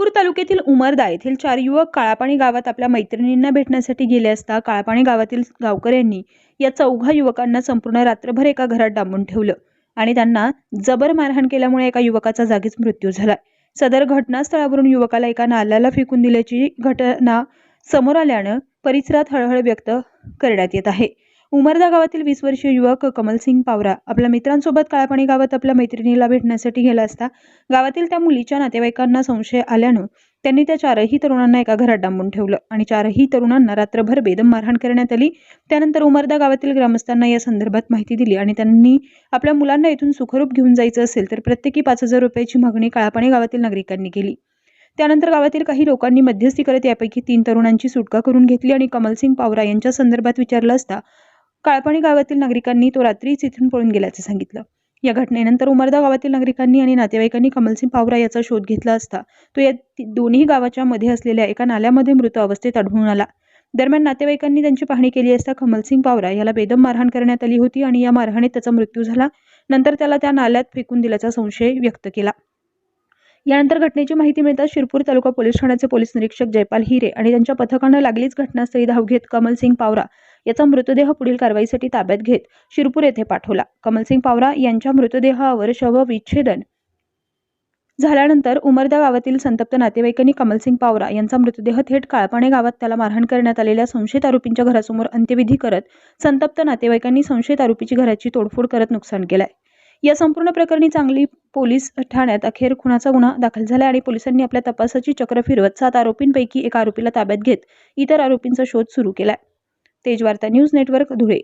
शिरपूर तालुक्यातील उमरदा येथील चार युवक काळापाणी गावात आपल्या मैत्रिणींना भेटण्यासाठी गेले असता काळापाणी गावातील गावकऱ्यांनी या चौघा युवकांना संपूर्ण रात्रभर एका घरात डांबून ठेवलं आणि त्यांना जबर मारहाण केल्यामुळे एका युवकाचा जागीच मृत्यू झाला. सदर घटनास्थळावरून युवकाला एका नाल्याला फेकून दिल्याची घटना समोर आल्यानं परिसरात हळहळ व्यक्त करण्यात येत आहे. उमरदा गावातील वीस वर्षीय युवक कमलसिंग पावरा आपल्या मित्रांसोबत काळापाणी गावात आपल्या मैत्रिणीला भेटण्यासाठी गेला असता. गावातील त्या मुलीच्या नातेवाईकांना संशय आल्यानं त्यांनी त्या चारही तरुणांना एका घरात डांबून ठेवलं आणि चारही तरुणांना रात्रभर बेदम मारहाण करण्यात आली. त्यानंतर उमरदा गावातील ग्रामस्थांना या संदर्भात माहिती दिली आणि त्यांनी आपल्या मुलांना इथून सुखरूप घेऊन जायचं असेल तर प्रत्येकी पाच हजार रुपयाची मागणी काळापाणी गावातील नागरिकांनी केली. त्यानंतर गावातील काही लोकांनी मध्यस्थी करत यापैकी तीन तरुणांची सुटका करून घेतली आणि कमलसिंग पावरा यांच्या संदर्भात विचारलं असता काळपाणी गावातील नागरिकांनी तो रात्रीच इथून पळून गेल्याचं सांगितलं. या घटनेनंतर उमरदा गावातील नागरिकांनी आणि नातेवाईकांनी कमलसिंग पावरा याचा शोध घेतला असता तो या दोन्ही गावाच्या मध्ये असलेल्या एका नाल्यामध्ये मृत अवस्थेत आढळून आला. दरम्यान नातेवाईकांनी त्यांची पाहणी केली असता कमलसिंग पावरा याला बेदम मारहाण करण्यात आली होती आणि या मारहाणीत त्याचा मृत्यू झाला. नंतर त्याला त्या नाल्यात फेकून दिल्याचा संशय व्यक्त केला. यानंतर घटनेची माहिती मिळताच शिरपूर तालुका पोलीस ठाण्याचे पोलीस निरीक्षक जयपाल हिरे आणि त्यांच्या पथकानं लागलीच घटनास्थळी धाव घेत कमलसिंग पावरा याचा मृतदेह पुढील कारवाईसाठी ताब्यात घेत शिरपूर येथे पाठवला. कमलसिंग पावरा यांच्या मृतदेहावर शवविच्छेदन झाल्यानंतर उमरदा गावातील संतप्त नातेवाईकांनी कमलसिंग पावरा यांचा मृतदेह थेट काळपाणे गावात त्याला मारहाण करण्यात आलेल्या संशयित आरोपींच्या घरासमोर अंत्यविधी करत संतप्त नातेवाईकांनी संशयित आरोपीची घराची तोडफोड करत नुकसान केलंय. या संपूर्ण प्रकरणी चांगली पोलीस ठाण्यात अखेर खुनाचा गुन्हा दाखल झाला आणि पोलिसांनी आपल्या तपासाची चक्र फिरवत सात आरोपींपैकी एका आरोपीला ताब्यात घेत इतर आरोपींचा शोध सुरू केलाय. Tejvarta news network Dhule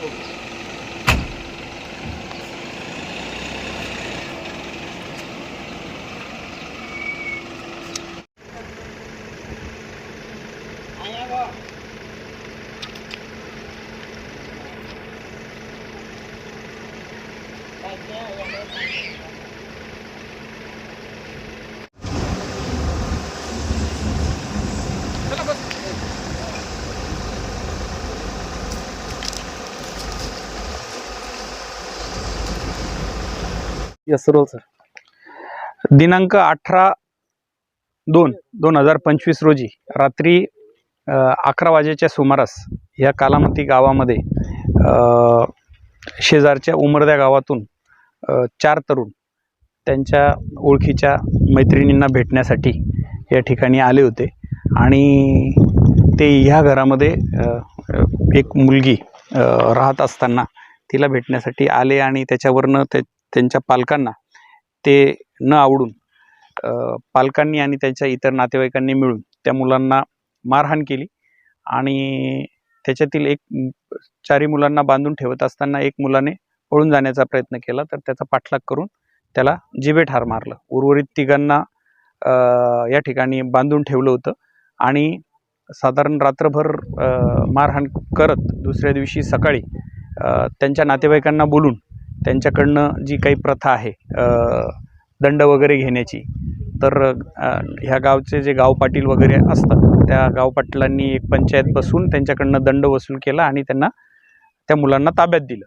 yes you. Sir दिनांक अठरा दोन दोन हजार पंचवीस रोजी रात्री अकरा वाजेच्या सुमारास या कालामती गावामध्ये शेजारच्या उमरद्या गावातून चार तरुण त्यांच्या ओळखीच्या मैत्रिणींना भेटण्यासाठी या ठिकाणी आले होते. आणि ते ह्या घरामध्ये एक मुलगी राहत असताना तिला भेटण्यासाठी आले आणि त्याच्यावरनं ते त्यांच्या पालकांना ते न आवडून पालकांनी आणि त्यांच्या इतर नातेवाईकांनी मिळून त्या मुलांना मारहाण केली. आणि त्याच्यातील एक चारी मुलांना बांधून ठेवत असताना एक मुलाने पळून जाण्याचा प्रयत्न केला तर त्याचा पाठलाग करून त्याला जिबे ठार मारलं. उर्वरित तिघांना या ठिकाणी बांधून ठेवलं होतं आणि साधारण रात्रभर मारहाण करत दुसऱ्या दिवशी सकाळी त्यांच्या नातेवाईकांना बोलून त्यांच्याकडनं जी काही प्रथा आहे दंड वगैरे घेण्याची तर ह्या गावचे जे गाव पाटील वगैरे असतात त्या गाव पाटलांनी एक पंचायत बसून त्यांच्याकडनं दंड वसूल केला आणि त्यांना त्या मुलांना ताब्यात दिलं.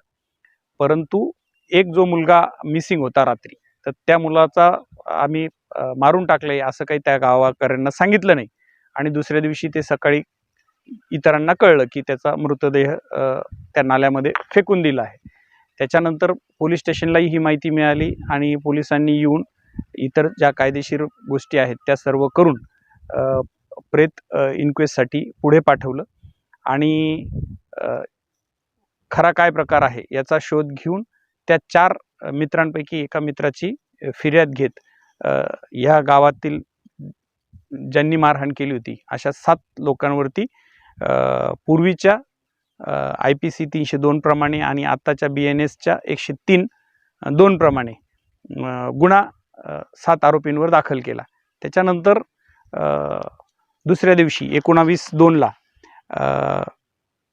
परंतु एक जो मुलगा मिसिंग होता रात्री तर त्या मुलाचा आम्ही मारून टाकले असं काही त्या गावाकऱ्यांना सांगितलं नाही. आणि दुसऱ्या दिवशी ते सकाळी इतरांना कळलं की त्याचा मृतदेह त्या नाल्यामध्ये फेकून दिला आहे. त्याच्यानंतर पोलीस स्टेशनलाही ही माहिती मिळाली आणि पोलिसांनी येऊन इतर ज्या कायदेशीर गोष्टी आहेत त्या सर्व करून प्रेत इन्क्वेस्टसाठी पुढे पाठवलं. आणि खरा काय प्रकार आहे याचा शोध घेऊन त्या चार मित्रांपैकी एका मित्राची फिर्याद घेत ह्या गावातील ज्यांनी मारहाण केली होती अशा सात लोकांवरती पूर्वीच्या आय पी सी तीनशे दोन प्रमाणे आणि आत्ताच्या बी एन एसच्या एकशे तीन दोन प्रमाणे गुन्हा सात आरोपींवर दाखल केला. त्याच्यानंतर दुसऱ्या दिवशी एकोणावीस दोनला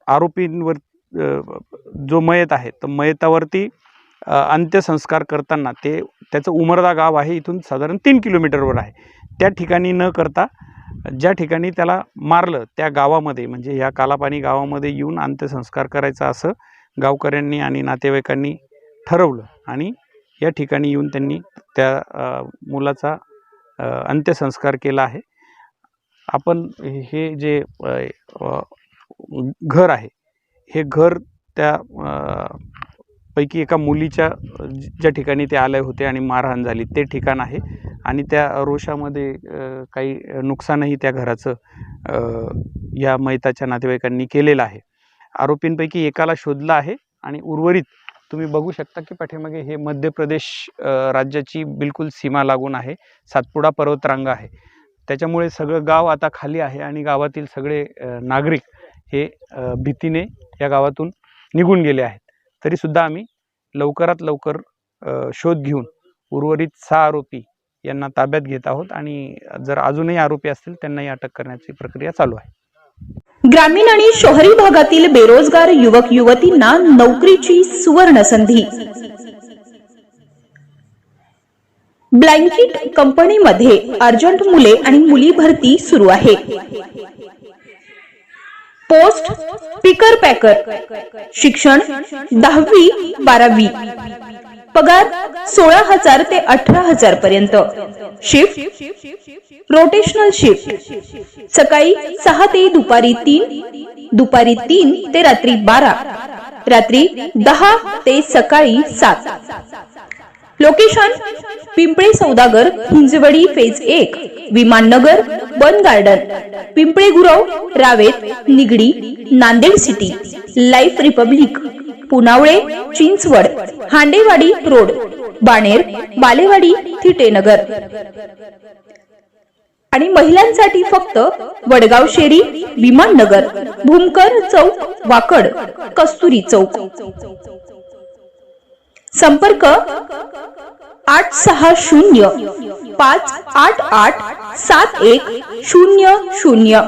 आरोपींवर जो मयत आहे तर मयतावरती अंत्यसंस्कार करताना ते त्याचं उमरदा गाव आहे इथून साधारण तीन किलोमीटरवर आहे. त्या ठिकाणी न करता ज्या ठिकाणी त्याला मारलं त्या गावामध्ये म्हणजे ह्या कालापाणी गावामध्ये येऊन अंत्यसंस्कार करायचा असं गावकऱ्यांनी आणि नातेवाईकांनी ठरवलं आणि या ठिकाणी येऊन त्यांनी त्या मुलाचा अंत्यसंस्कार केला आहे. आपण हे जे घर आहे हे घर त्या पैकी एका मुलीच्या ज्या ठिकाणी ते आले होते आणि मारहाण झाली ते ठिकाण आहे. आणि त्या रोषामध्ये काही नुकसानही त्या घराचं या मैताच्या नातेवाईकांनी केलेलं आहे. आरोपींपैकी एकाला शोधलं आहे आणि उर्वरित तुम्ही बघू शकता की पाठीमागे हे मध्य प्रदेश राज्याची बिलकुल सीमा लागून आहे. सातपुडा पर्वतरांग आहे. त्याच्यामुळे सगळं गाव आता खाली आहे आणि गावातील सगळे नागरिक हे भीतीने या गावातून निघून गेले आहेत. तरीसुद्धा आम्ही लवकरात लवकर शोध घेऊन उर्वरित सहा आरोपी यांना ताब्यात घेत आहोत आणि जर अजूनही आरोपी असतील त्यांनाही अटक करण्याची प्रक्रिया चालू आहे. ग्रामीण आणि शहरी भागातील बेरोजगार युवक युवतींना नोकरीची सुवर्ण संधी. ब्लँकेट कंपनीमध्ये अर्जंट मुले आणि मुली भरती सुरू आहे. पोस्ट पिकर पॅकर शिक्षण दहावी बारावी पगार सोळा हजार ते अठरा हजार पर्यंत शिफ्ट रोटेशनल शिफ्ट सकाळी सहा ते दुपारी तीन दुपारी तीन ते रात्री बारा रात्री दहा ते सकाळी सात लोकेशन पिंपळे सौदागर हिंजवडी फेज एक Vimannagar Bund garden. Pimple Gurav Ravet Nigdi Nanded city. Life republic. Punawale Chinchwad Handewadi road. Baner Balewadi Thitenagar. आणि महिलांसाठी फक्त वडगाव शेरी विमाननगर भूमकर चौक वाकड कस्तुरी चौक. संपर्क आठ सहा शून्य पाच आठ आठ सात एक शून्य शून्य.